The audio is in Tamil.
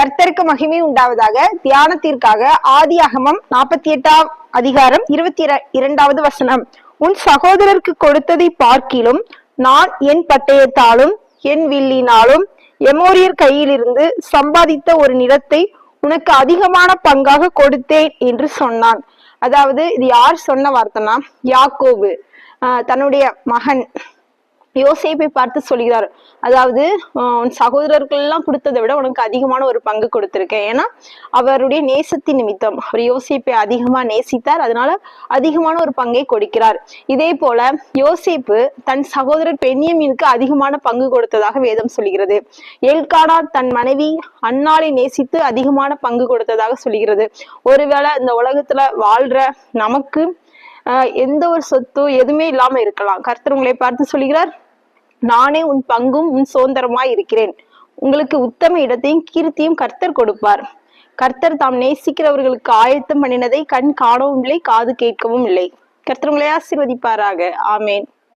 கர்த்தருக்கு மகிமை உண்டாவதாக தியானத்திற்காக ஆதி அகமம் நாற்பத்தி எட்டாம் அதிகாரம் இருபத்தி இர- இரண்டாவது வசனம். உன் சகோதரருக்கு கொடுத்ததை பார்க்கிலும் நான் என் பட்டயத்தாலும் என் வில்லினாலும் எமோரியர் கையிலிருந்து சம்பாதித்த ஒரு நிலத்தை உனக்கு அதிகமான பங்காக கொடுத்தேன் என்று சொன்னான். அதாவது இது யார் சொன்ன வார்த்தைனா யாக்கோபு. ஆஹ் தன்னுடைய மகன். யோசேப்பை பார்த்து சொல்கிறார். அதாவது ஆஹ் உன் சகோதரர்கள் எல்லாம் கொடுத்ததை விட உனக்கு அதிகமான ஒரு பங்கு கொடுத்திருக்கேன். ஏன்னா அவருடைய நேசத்தின் நிமித்தம் அவர் யோசேப்பை அதிகமா நேசித்தார். அதனால அதிகமான ஒரு பங்கை கொடுக்கிறார். இதே போல யோசேப்பு தன் சகோதரர் பெண்ணியமினுக்கு அதிகமான பங்கு கொடுத்ததாக வேதம் சொல்கிறது. எல்கானா தன் மனைவி அன்னாலை நேசித்து அதிகமான பங்கு கொடுத்ததாக சொல்கிறது. ஒருவேளை இந்த உலகத்துல வாழ்ற நமக்கு ஆஹ் எந்த ஒரு சொத்து எதுவுமே இல்லாம இருக்கலாம். கர்த்தர் உங்களை பார்த்து சொல்கிறார். நானே உன் பங்கும் உன் சுதந்திரமாய் இருக்கிறேன். உங்களுக்கு உத்தம இடத்தையும் கீர்த்தியும் கர்த்தர் கொடுப்பார். கர்த்தர் தாம் நேசிக்கிறவர்களுக்கு ஆயத்தம் பண்ணினதை கண் காணவும் இல்லை காது கேட்கவும் இல்லை. கர்த்தர் உங்களை ஆசீர்வதிப்பாராக. ஆமேன்.